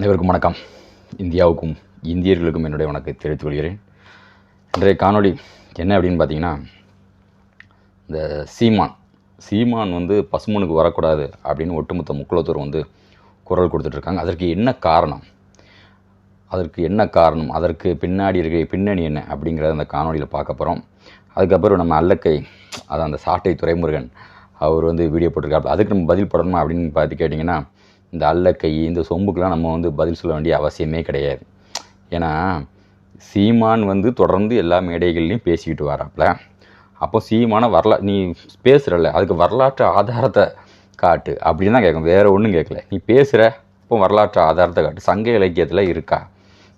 அனைவருக்கும் வணக்கம். இந்தியாவுக்கும் இந்தியர்களுக்கும் என்னுடைய வணக்கத்தை தெரிவித்துக் கொள்கிறேன். இன்றைய காணொளி என்ன அப்படின்னு பார்த்தீங்கன்னா இந்த சீமான் சீமான் வந்து பசுமனுக்கு வரக்கூடாது அப்படின்னு ஒட்டுமொத்த முக்குளத்தூர் வந்து குரல் கொடுத்துட்ருக்காங்க. அதற்கு என்ன காரணம்? அதற்கு என்ன காரணம்? அதற்கு பின்னாடி இருக்க பின்னணி என்ன? அப்படிங்கிறத அந்த காணொளியில் பார்க்க போகிறோம் அதுக்கப்புறம் நம்ம அல்லக்கை அதான் அந்த சாட்டை துரைமுருகன் அவர் வந்து வீடியோ போட்டிருக்காரு. அதுக்கு நம்ம பதில் படணுமா அப்படின்னு பார்த்து கேட்டிங்கன்னா இந்த அல்லக்கை இந்த சொம்புக்கெலாம் நம்ம வந்து பதில் சொல்ல வேண்டிய அவசியமே கிடையாது. ஏன்னா சீமான் வந்து தொடர்ந்து எல்லா மேடைகள்லையும் பேசிக்கிட்டு வராப்புல அப்போ சீமான வரலா நீ பேசுகிறல்ல அதுக்கு வரலாற்று ஆதாரத்தை காட்டு அப்படின்னு தான் கேட்கும். வேறு ஒன்றும் கேட்கல. நீ பேசுகிற இப்போ வரலாற்று ஆதாரத்தை காட்டு. சங்க இலக்கியத்தில் இருக்கா?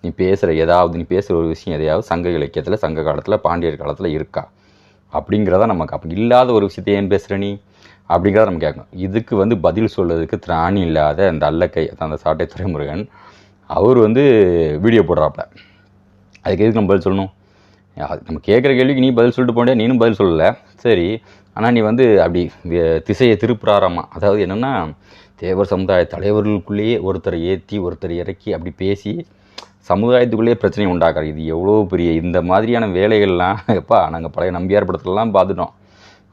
நீ பேசுகிற ஏதாவது நீ பேசுகிற ஒரு விஷயம் எதையாவது சங்க இலக்கியத்தில் சங்க காலத்தில் பாண்டியர் காலத்தில் இருக்கா? அப்படிங்கிறத நமக்கு அப்படி இல்லாத ஒரு விஷயத்தை ஏன் பேசுகிற நீ? அப்படிங்கிறத நம்ம கேட்கணும். இதுக்கு வந்து பதில் சொல்கிறதுக்கு திராணி இல்லாத அந்த அல்லக்கை அந்த சாட்டை துறைமுருகன் அவர் வந்து வீடியோ போடுறாப்புல. அதுக்கு எதுக்கு நம்ம பதில் சொல்லணும்? நம்ம கேட்குற கேள்விக்கு நீ பதில் சொல்லிட்டு போண்டே நீனும் பதில் சொல்லலை. சரி ஆனால் நீ வந்து அப்படி திசையை திருப்புறாராமா? அதாவது என்னென்னா தேவர் சமுதாய தலைவர்களுக்குள்ளேயே ஒருத்தரை ஏற்றி ஒருத்தர் இறக்கி அப்படி பேசி சமுதாயத்துக்குள்ளேயே பிரச்சனை உண்டாக்குற இது எவ்வளோ பெரிய இந்த மாதிரியான வேலைகள்லாம் எப்பா நாங்கள் பழைய நம்பியார் படத்துலலாம் பார்த்துட்டோம்.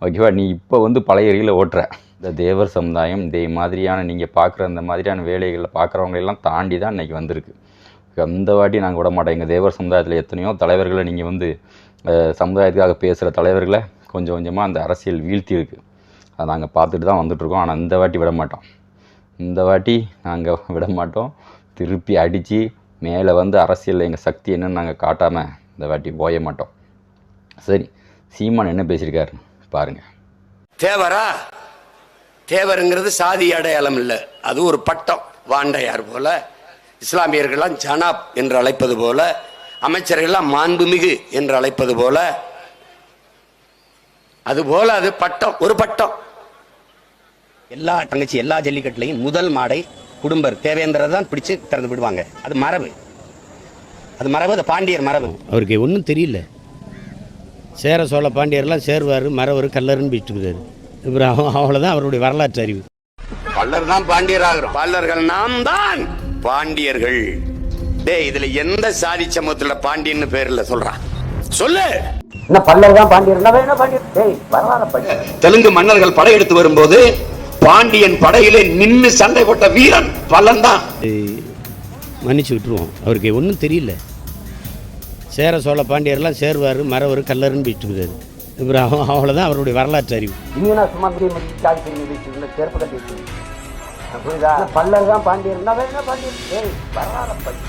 ஓகேவா நீ இப்போ வந்து பழைய ரீல ஓட்டுற. இந்த தேவர் சமுதாயம் இதே மாதிரியான நீங்கள் பார்க்குற அந்த மாதிரியான வேலைகளில் பார்க்குறவங்களெல்லாம் தாண்டி தான் இன்றைக்கி வந்திருக்கு. அந்த வாட்டி நாங்கள் விட மாட்டோம். எங்கள் தேவர் சமுதாயத்தில் எத்தனையோ தலைவர்களை நீங்கள் வந்து சமுதாயத்துக்காக பேசுகிற தலைவர்களை கொஞ்சம் கொஞ்சமாக அந்த அரசியல் வீழ்த்தி இருக்குது அதை நாங்கள் பார்த்துட்டு தான் வந்துட்ருக்கோம் ஆனால் இந்த வாட்டி விட மாட்டோம். இந்த வாட்டி நாங்கள் விட மாட்டோம். திருப்பி அடித்து மேலே வந்து அரசியலில் எங்கள் சக்தி என்னன்னு நாங்கள் காட்டாமல் இந்த வாட்டி ஓய மாட்டோம். சரி சீமான் என்ன பேசியிருக்காரு? பாருங்கள் தேவரா? தேவருங்கிறது சாதி அடையாளம் இல்லை. அது ஒரு பட்டம். வாண்டையார் போல இஸ்லாமியர்கள்லாம் ஜனாப் என்று அழைப்பது போல அமைச்சர்கள்லாம் மாண்புமிகு என்று அழைப்பது போல. அது போல அது பட்டம் ஒரு பட்டம். எல்லா தங்கச்சி எல்லா ஜல்லிக்கட்டுலையும் முதல் மாடை குடும்பர் தேவேந்திரர் தான் பிடிச்சு திறந்து விடுவாங்க. அது மரபு. அது மரபு அது பாண்டியர் மரபு. அவருக்கு ஒன்றும் தெரியல. சேர சோழ பாண்டியர்லாம் சேர்வார் மறவர் கல்லர்னு போயிட்டுருக்காரு. அப்புறம் அவ- அவ்வளவுதான் அவருடைய வரலாற்று அறிவு. பல்லர் தான் பாண்டியர் ஆகிறோம் பல்லர்கள் நாம் தான் பாண்டியர்கள். டேய் இதுல எந்த சாதி சமூகத்துல பாண்டியன்னு பேர்ல சொல்றான் சொல்லு! என்ன பல்லர் தான் பாண்டியர்? என்ன என்ன பாண்டியர். டேய் வரலாறு படி தெலுங்கு மன்னர்கள் படையெடுத்து வரும்போது பாண்டியன் படையிலே நின்னு சண்டை போட்ட வீரன் பல்லன் தான் மன்னிச்சு விட்டுருவோம். அவருக்கு ஒன்றும் தெரியல. சேர சோழ பாண்டியர்லாம் சேர்வார் கல்லருன்னு போயிட்டு இருக்காரு அப்புறம் அவ- அவ்வளவுதான் அவருடைய வரலாற்று அறிவு. நீங்க சுமந்திரி மதி சாதி பிரிவு பேசுறீங்க சேர்ப்பு கட்டி புரியுதா? பல்லர் தான் பாண்டியர். என்ன பாண்டியர். வரலாறு படி